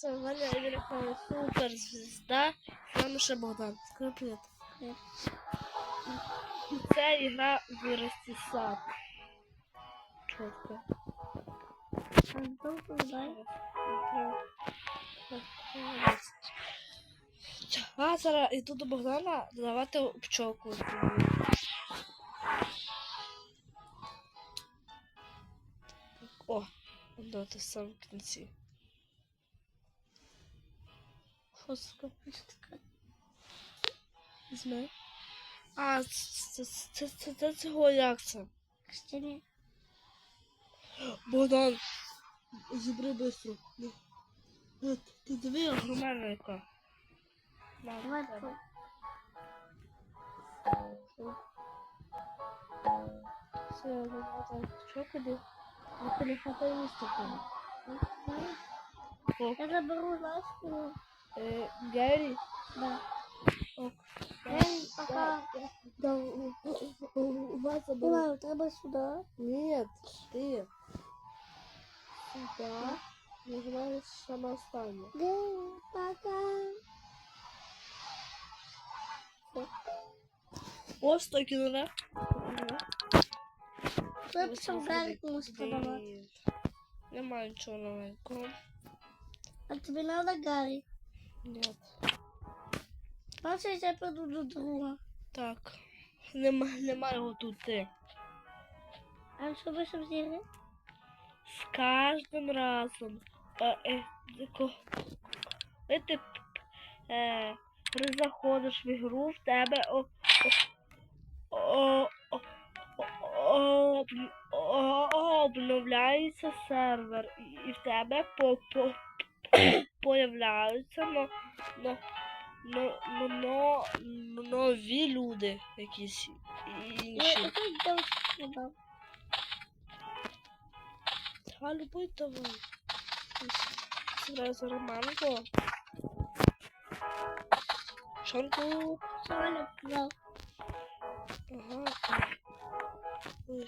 Це Валя Ігорівна суперзвізда. З Богдан. Скажи привіт. Це ігра вирости сад. Чітко. А зараз іду до Богдана додавати пчолку. О, да, ти сам в кінці. Це таке? Візьми. А, це, це, це, це, цього як це? Кстати, Богдан, зібри быстро. Ну. Е, Ти диви, огромна яка. Давай. Все, я так. Що куди? Я хата Я заберу ласку. е, Гаррі. Да. Ок. Эй, пока. Да, у, у, у вас забыл. Давай, треба сюда. Нет, ты. Сюда. Нажимаешь самое останнее. Да, пока. О, сто кило, Це пішов Гарик мусить продавати. Блин. Нема нічого новенького. А тобі надо Гарик. Нет. Бачиш, я піду до друга. Так. Нема, нема його тут. Ти. А що ви ще взяли? З кожним разом. Е, е, Коли ти е, заходиш в ігру, в тебе о, о, о, о, об- о, обновляється сервер, і- і в тебе по, по, появляються но, но, но, но, но, но, нові люди якісь інші. девочку продав. А любой давай. Сразу романку. Шанку. Соня продав. Ага. Ну,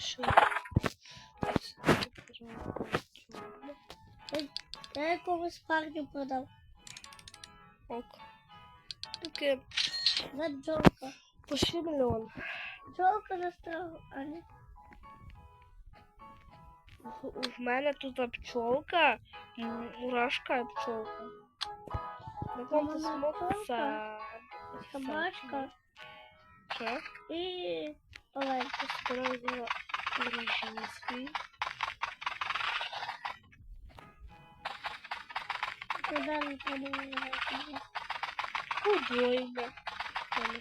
еще. Я якогось парню продав. Ок. Таке. За Джока. Почти мільйон. Джока застрав, а не. В- мене тут пчолка, мурашка і пчолка. На кому мене смокса. Собачка Що? і Оленка. Сразу виражаю свій. Куди не подумала? Удвоєння. Там.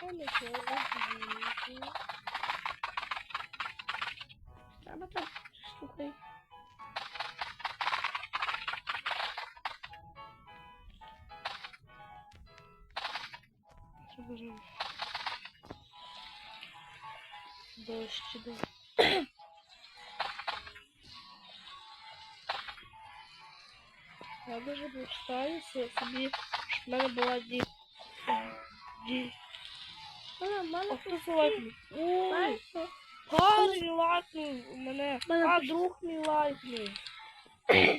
Там. Треба так Заберемо. Дощ іде. Я собі, в мене була ді... ді... Ну. Ой, парень лайкнув мене. Мене А, друг мій лайкнув.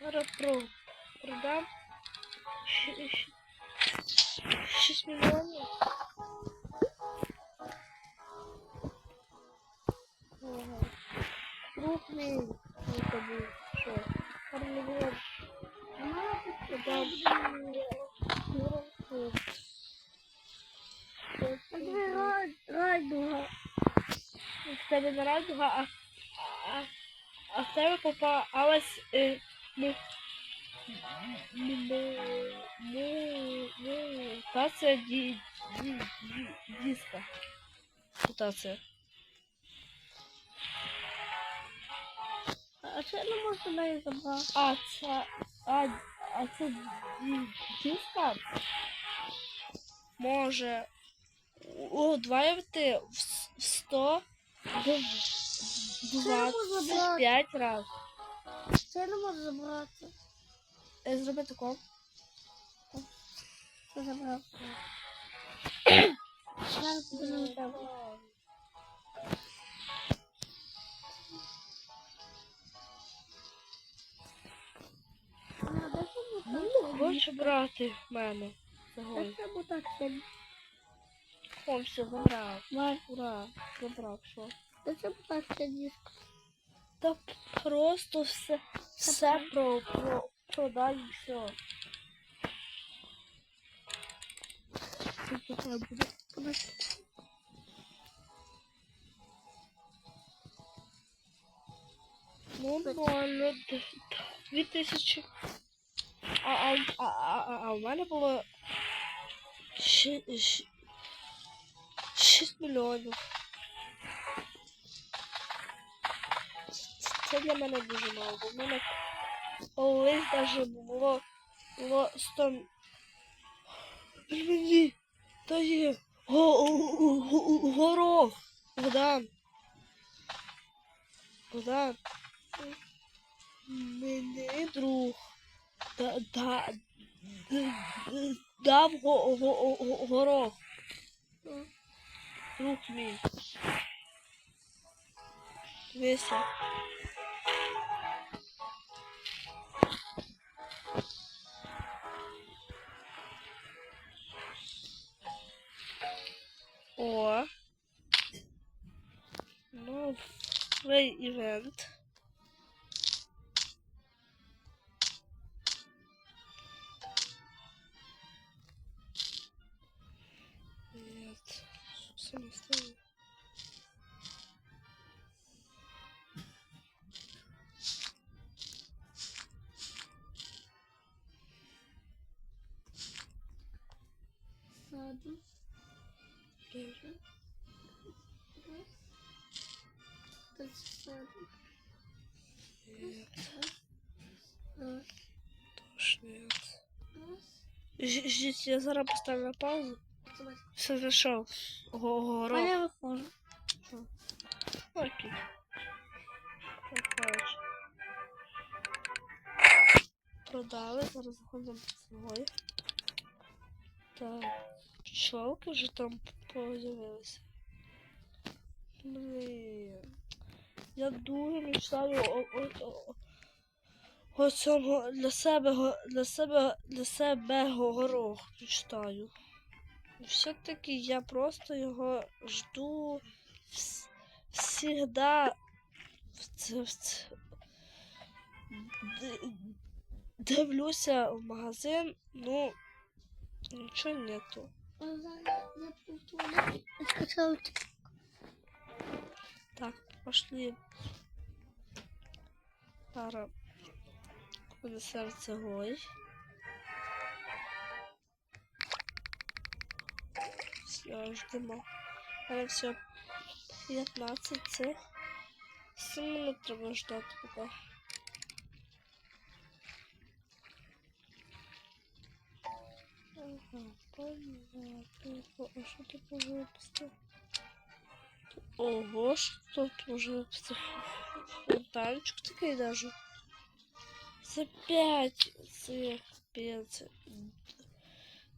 Зараз про... продам. Щ- щ- Шість мільйонів. Друг мій. Це був. Що? Парень лайкнув. Друг. Це не радуга, а, а, в тебе попалась му, му, му, мутація диска. Мутація. А я не можу неї забрати? А це, а, а це диска може удвоювати в с- в 100 до можна 25 разів. Це я не можу забрати. Е, Зроби тако. Що забрав? Зараз буде хочеш брати в мене? Та це буде так сильно. О, все, забрав. Вась, Ура, забрав, що? та це буде так сильно. Та просто все, все про, про, продай і все. Це треба буде. Подожди. Ну, нормально. д- Дві тисячі. А, а, а, а, в мене було ши- ши- шість мільйонів. Це- для мене дуже мало, бо в мене колись даже було, було 100... Мені, та є, го, го- го- горох, Богдан. Богдан. Мені друг дав го, го, го, горох. Друг мій. Дивися. О. Ну, новий івент. Нет. Что не стоит? Саду. Даже. Раз. Саду. Раз. тоже нет. Раз. Ждите, я зараз поставлю на паузу. Все зайшов. А Горох. я виходжу. Окей. Так, коротше. Продали, зараз заходимо в свой. Так. Пчелки вже там появилися. Блін. Я дуже мечтаю о, о, о, о цьому для себе для себе для себе горох мечтаю. Все-таки я просто його жду всегда дивлюся в магазин, ну нічого нету. Так, пошли. Пара. Куди серце гой. Все, ждемо. Але все. 15 це. 7 минут треба ждати поки. Ага, понятно. А що тут може випустити? Ого, що тут може випустити? Фонтанчик такий даже. За 5 цих п'ять.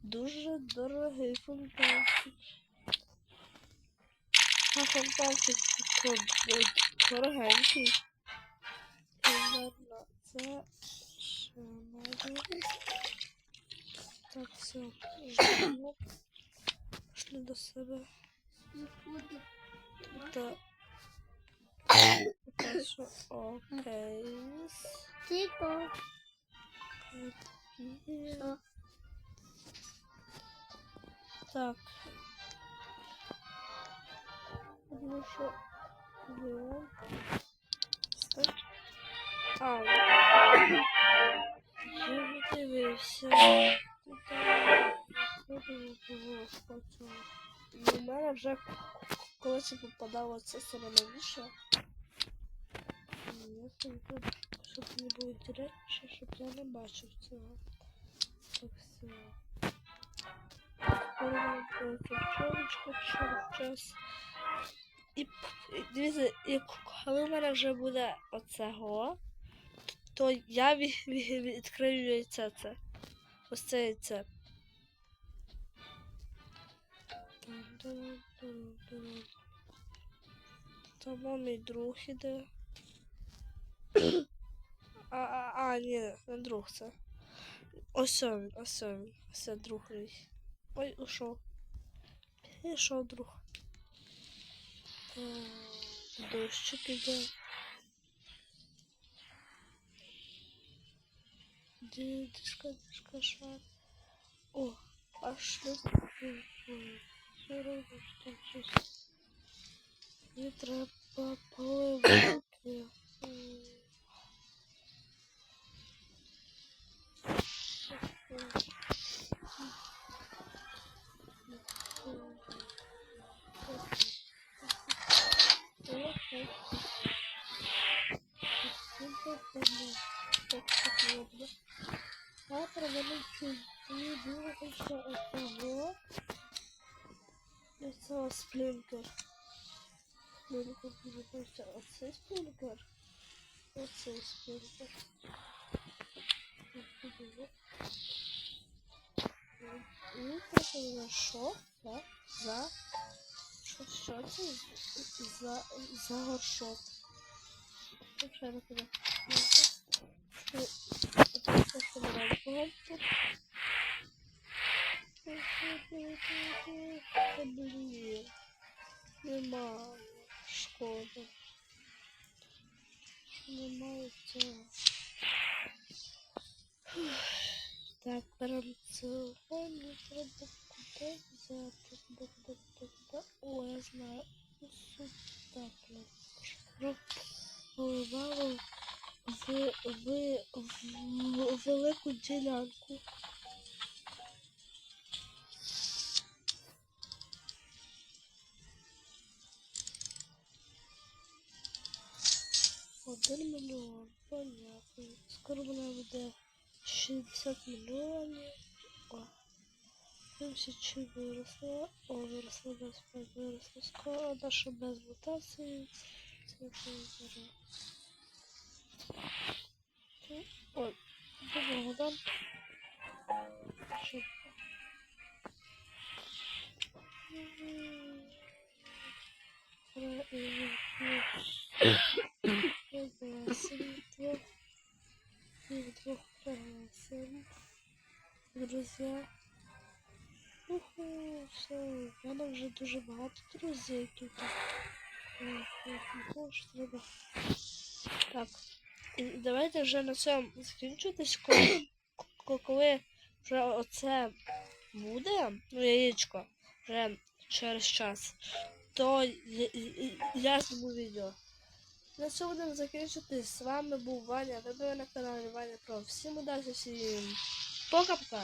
Дуже дорогий фонтанчик. А фонтанчик дорогенький. Ладно, це ще надо. Так, все, ждемо. Пішли до себе. Заходи. Та... Поки що окей. Тихо. Є. Що? Так. Ну що? Є. Все. А, ну. я вже дивився. Тут виходило того хочу. І у мене вже коли це попадало це саме новіше. Я тут, щоб не було інтересніше, щоб я не бачив цього. Так все. Час. І, дивіться, і коли в мене вже буде оцего, то я ві- ві- відкрию яйце це. Ось це яйце. Тан-тан-тан-тан. Мій друг іде. А, а, а, ні, не друг це. Ось він, ось він, ось друг мій. Ой, ушов. Пішов друг. М, Дощик іде. Дідушка, дідушка, шар. О, пошли. Що робиш тут щось? Мені треба хоче одного. І цього сплінкер. Сплінкер хоче оцей сплінкер. Оцей сплінкер. І трохи за що? За, за, що, що це? За, за горшок. Ще не що блін. Нема. Шкода. Немає цього. Так, прям цього не треба куди взяти. О, я знаю. Ділянку. Один мільйон, понятно. Скоро вона буде 60 мільйонів. О. Дивимося, чи виросла. О, виросла без виросла. Скоро наша без мутації. Це вибере. Ой, доброго дам. Щоб... Пригласим двух. И вдвох пригласим. Друзья. Уху, все, в мене вже дуже багато друзів, які так. Ой, ой, ну, що треба. Так. І давайте вже на цьому закінчуватись, коли, ко- коли вже оце буде, ну, яєчко, вже через час, то я- зніму відео. На цьому будемо закінчити. З вами був Ваня. Ви були на каналі Ваня Про. Всім удачі, всім пока-пока.